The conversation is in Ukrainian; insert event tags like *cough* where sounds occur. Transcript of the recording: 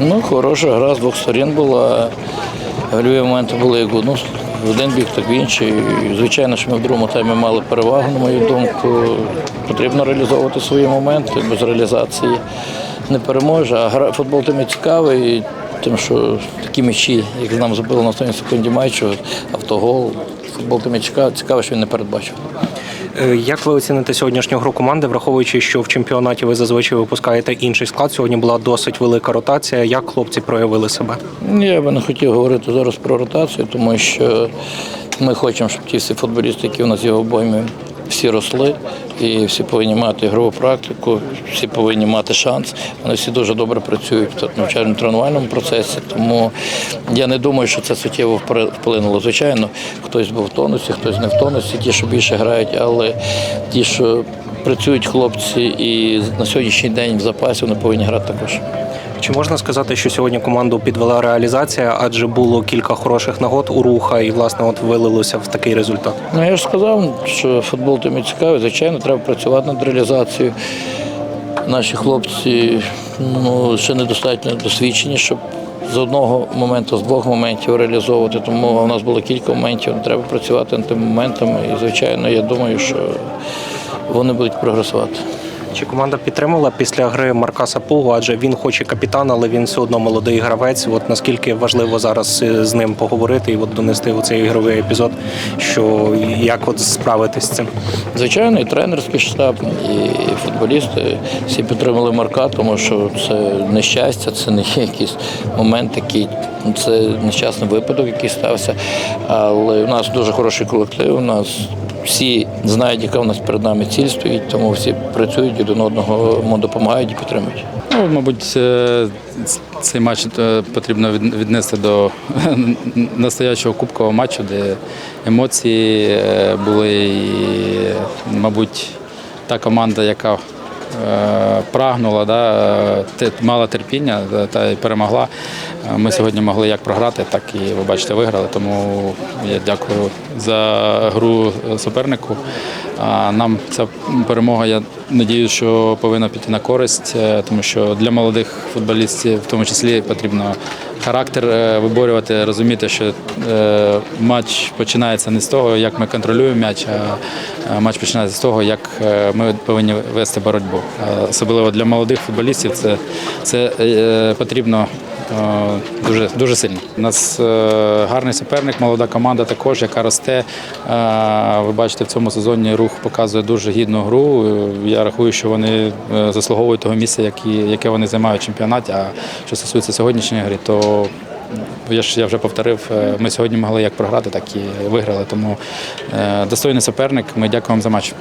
Ну, хороша гра з двох сторін була. Гольові моменти були як ну, в один бік, так в інший. І, Звичайно, що ми в другому таймі мали перевагу, на мою думку. Потрібно реалізовувати свої моменти. Без реалізації не переможе. А гра футбол тим і цікавий, тим, що такі м'ячі, як нам забили на останній секунді матчу, автогол. Футбол тим і цікавий, що він не передбачив. Е, Як ви оціните сьогоднішню гру команди, враховуючи, що в чемпіонаті ви зазвичай випускаєте інший склад? Сьогодні була досить велика ротація. Як хлопці проявили себе? Я би не хотів говорити зараз про ротацію, тому що ми хочемо, щоб ті всі футболісти, які у нас є в обоймі, всі росли і всі повинні мати ігрову практику, всі повинні мати шанс. Вони всі дуже добре працюють в навчальному тренувальному процесі. Тому я не думаю, що це суттєво вплинуло. Звичайно, хтось був в тонусі, хтось не в тонусі, ті, що більше грають, але ті, що працюють хлопці і на сьогоднішній день в запасі, вони повинні грати також. Чи можна сказати, що сьогодні команду підвела реалізація, адже було кілька хороших нагод у руха, і власне от вилилося в такий результат? Ну я ж сказав, що футбол тим і цікавий. Звичайно, треба працювати над реалізацією. Наші хлопці ну, ще недостатньо досвідчені, щоб з одного моменту, з двох моментів реалізовувати. Тому у нас було кілька моментів. Треба працювати над тими моментами. І, звичайно, я думаю, що вони будуть прогресувати. Чи команда підтримала після гри Марка Сапугу, адже він хоч і капітан, але він все одно молодий гравець. От наскільки важливо зараз е, з ним поговорити і от донести у цей ігровий епізод, що як от справитись з цим? Звичайно, і тренерський штаб, і футболісти всі підтримали Марка, тому що це нещастя, це не *laughs* якийсь момент такий, це нещасний випадок, який стався. Але у нас дуже хороший колектив. У нас всі знають, яка у нас перед нами ціль стоїть, тому всі працюють один одного допомагають і підтримують. Ну, мабуть, е, цей матч е, потрібно віднести до *laughs* настоячого кубкового матчу, де емоції е, були і, мабуть, та команда, яка прагнула, да, мала терпіння та перемогла. Е, Ми сьогодні могли як програти, так і ви бачите, виграли. Тому я дякую за гру супернику. А Нам ця перемога, я надію, що повинна піти на користь, е, тому що для молодих футболістів, в тому числі, потрібно характер е, виборювати, розуміти, що е, матч починається не з того, як ми контролюємо м'яч, а матч починається з того, як ми повинні вести боротьбу. Особливо для молодих футболістів це, це потрібно дуже, дуже сильно. У нас е, гарний суперник, молода команда також, яка росте. Е, Ви бачите, в цьому сезоні рух показує дуже гідну гру. Е, Я рахую, що вони заслуговують того місця, яке вони займають в чемпіонаті. А що стосується сьогоднішньої гри, то я ж я вже повторив, ми сьогодні могли як програти, так і виграли. Тому достойний суперник. Ми дякуємо за матч.